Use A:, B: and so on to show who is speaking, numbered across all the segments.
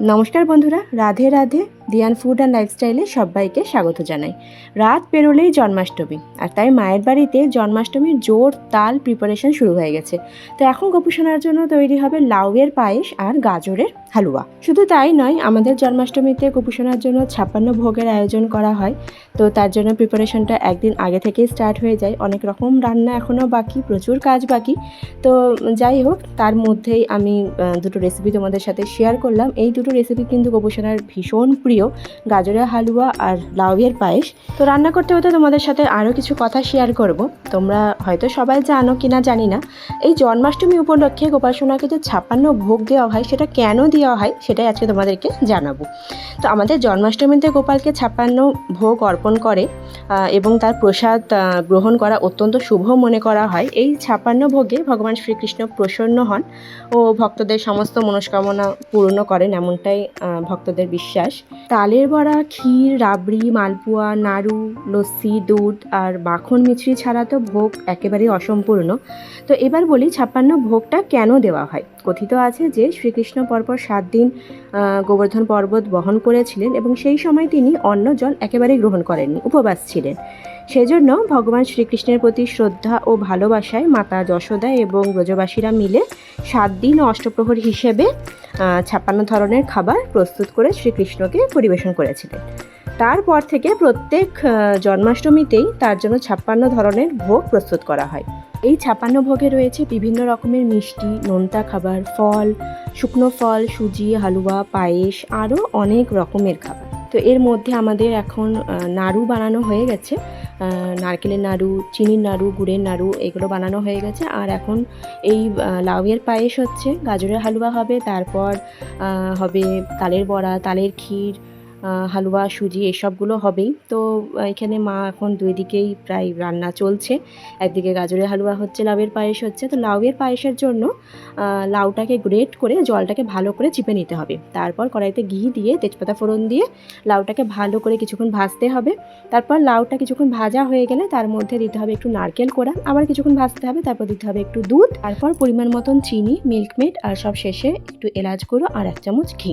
A: নমস্কার বন্ধুরা Radhe Radhe. Diyan food and লাইফস্টাইলে সবাইকে স্বাগত জানাই। রাত পেরোলেই জন্মাষ্টমী, আর তাই মায়ের বাড়িতে জন্মাষ্টমীর জোর তাল প্রিপারেশন শুরু হয়ে গেছে। তো এখন গোপুসোনার জন্য তৈরি হবে লাউয়ের পায়েস আর গাজরের হালুয়া। শুধু তাই নয়, আমাদের জন্মাষ্টমীতে গোপুসোনার জন্য ছাপ্পান্ন ভোগের আয়োজন করা হয়। তো তার জন্য প্রিপারেশনটা একদিন আগে থেকেই স্টার্ট হয়ে যায়। অনেক রকম রান্না এখনও বাকি, প্রচুর কাজ বাকি। তো যাই হোক, তার মধ্যেই আমি দুটো রেসিপি তোমাদের সাথে শেয়ার করলাম। এই দুটো রেসিপি কিন্তু গোপোষণার ভীষণ প্রিয়। গাজরের হালুয়া আর লাউয়ের পায়েস। তো রান্না করতে হতে তোমাদের সাথে আরও কিছু কথা শেয়ার করব। তোমরা হয়তো সবাই জানো কি না জানি না। এই জন্মাষ্টমী উপলক্ষে গোপাল সোনাকে যে ছাপ্পান্ন ভোগ দেওয়া হয়, সেটা কেন দেওয়া হয়, সেটাই আজকে তোমাদেরকে জানাব। তো আমাদের জন্মাষ্টমীতে গোপালকে ছাপ্পান্ন ভোগ অর্পণ করে এবং তার প্রসাদ গ্রহণ করা অত্যন্ত শুভ মনে করা হয়। এই ছাপ্পান্ন ভোগে ভগবান শ্রীকৃষ্ণ প্রসন্ন হন ও ভক্তদের সমস্ত মনস্কামনা পূর্ণ করেন, এমনটাই ভক্তদের বিশ্বাস। তালের বড়া, ক্ষীর, রাবড়ি, মালপোয়া, নাড়ু, লস্যি, দুধ আর মাখন মিছরি ছাড়া তো ভোগ একেবারেই অসম্পূর্ণ। তো এবার বলি ছাপ্পান্ন ভোগটা কেন দেওয়া হয়? কথিত আছে যে শ্রীকৃষ্ণ পরপর সাত দিন গোবর্ধন পর্বত বহন করেছিলেন এবং সেই সময় তিনি অন্ন জল একেবারেই গ্রহণ করেননি, উপবাস ছিলেন। সেজন্য ভগবান শ্রীকৃষ্ণের প্রতি শ্রদ্ধা ও ভালোবাসায় মাতা যশোদা এবং ব্রজবাসীরা মিলে সাত দিন অষ্টপ্রহর হিসেবে ছাপ্পান্ন ধরনের খাবার প্রস্তুত করে শ্রীকৃষ্ণকে পরিবেশন করেছিলেন। তারপর থেকে প্রত্যেক জন্মাষ্টমীতেই তার জন্য ছাপ্পান্ন ধরনের ভোগ প্রস্তুত করা হয়। এই ছাপ্পান্ন ভোগে রয়েছে বিভিন্ন রকমের মিষ্টি, নোনতা খাবার, ফল, শুকনো ফল, সুজি, হালুয়া, পায়েস, আরও অনেক রকমের খাবার। তো এর মধ্যে আমাদের এখন নাড়ু বানানো হয়ে গেছে। নারকেলের নাড়ু, চিনির নাড়ু, গুড়ের নাড়ু এগুলো বানানো হয়ে গেছে। আর এখন এই লাউয়ের পায়েস হচ্ছে। গাজরের হালুয়া হবে, তারপর হবে তালের বড়া, তালের ক্ষীর হালুয়া, সুজি এসবগুলো হবেই। তো এখানে মা এখন দুই দিকেই প্রায় রান্না চলছে। একদিকে গাজরের হালুয়া হচ্ছে, লাউয়ের পায়েস হচ্ছে। তো লাউয়ের পায়েসের জন্য লাউটাকে গ্রেট করে, জলটাকে ভালো করে চিপে নিতে হবে। তারপর কড়াইতে ঘি দিয়ে, তেজপাতা ফোড়ন দিয়ে লাউটাকে ভালো করে কিছুক্ষণ ভাজতে হবে। তারপর লাউটা কিছুক্ষণ ভাজা হয়ে গেলে তার মধ্যে দিতে হবে একটু নারকেল কোড়া। আবার কিছুক্ষণ ভাজতে হবে, তারপর দিতে হবে একটু দুধ। তারপর পরিমাণ মতন চিনি, মিল্কমেড, আর সব শেষে একটু এলাচ গুঁড়ো আর এক চামচ ঘি।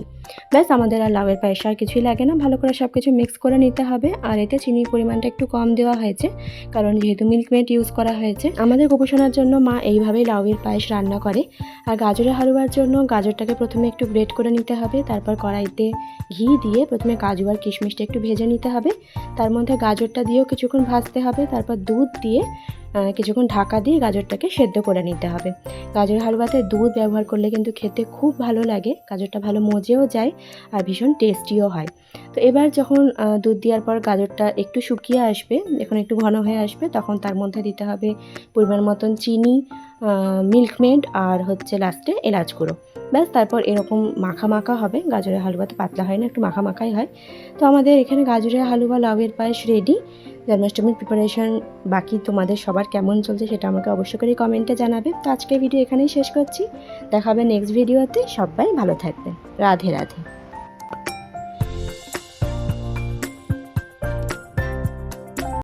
A: ব্যাস, আমাদের আর লাউয়ের পায়েস আর কিছুই লাগে না, ভালো করে সব কিছু মিক্স করে নিতে হবে। আর এতে চিনির পরিমাণটা একটু কম দেওয়া হয়েছে, কারণ যেহেতু মিল্কমেড ইউজ করা হয়েছে। আমাদের গোপোষণার জন্য মা এইভাবেই লাউয়ের পায়েস রান্না করে। আর গাজরের হালুয়ার জন্য গাজরটাকে প্রথমে একটু গ্রেট করে নিতে হবে, তারপর কড়াইতে ঘি দিয়ে প্রথমে কাজু আর কিশমিশটা একটু ভেজে নিতে হবে। তার মধ্যে গাজরটা দিয়েও কিছুক্ষণ ভাজতে হবে, তারপর দুধ দিয়ে কিছুক্ষণ ঢাকা দিয়ে গাজরটাকে সেদ্ধ করে নিতে হবে। গাজর হালুয়াতে দুধ ব্যবহার করলে কিন্তু খেতে খুব ভালো লাগে, গাজরটা ভালো মজেও যায় আর ভীষণ টেস্টিও হয়। তো এবার যখন দুধ দেওয়ার পর গাজরটা একটু শুকিয়ে আসবে, যখন একটু ঘন হয়ে আসবে, তখন তার মধ্যে দিতে হবে পরিমাণ মতন চিনি মিল্কমেড আর হচ্ছে লাস্টে এলাচ গুঁড়ো। ব্যাস, তারপর এরকম মাখা মাখা হবে। গাজরের হালুয়া তো পাতলা হয় না, একটু মাখা মাখাই হয়। তো আমাদের এখানে গাজরের হালুয়া, লাউয়ের পায়েস রেডি জন্মাষ্টমীর প্রিপারেশন বাকি তোমাদের সবার কেমন চলছে সেটা আমাকে অবশ্যই করে কমেন্টে জানাবে। তো আজকে ভিডিও এখানেই শেষ করছি। দেখা হবে নেক্সট ভিডিওতে সবাই ভালো থাকবেন। রাধে রাধে।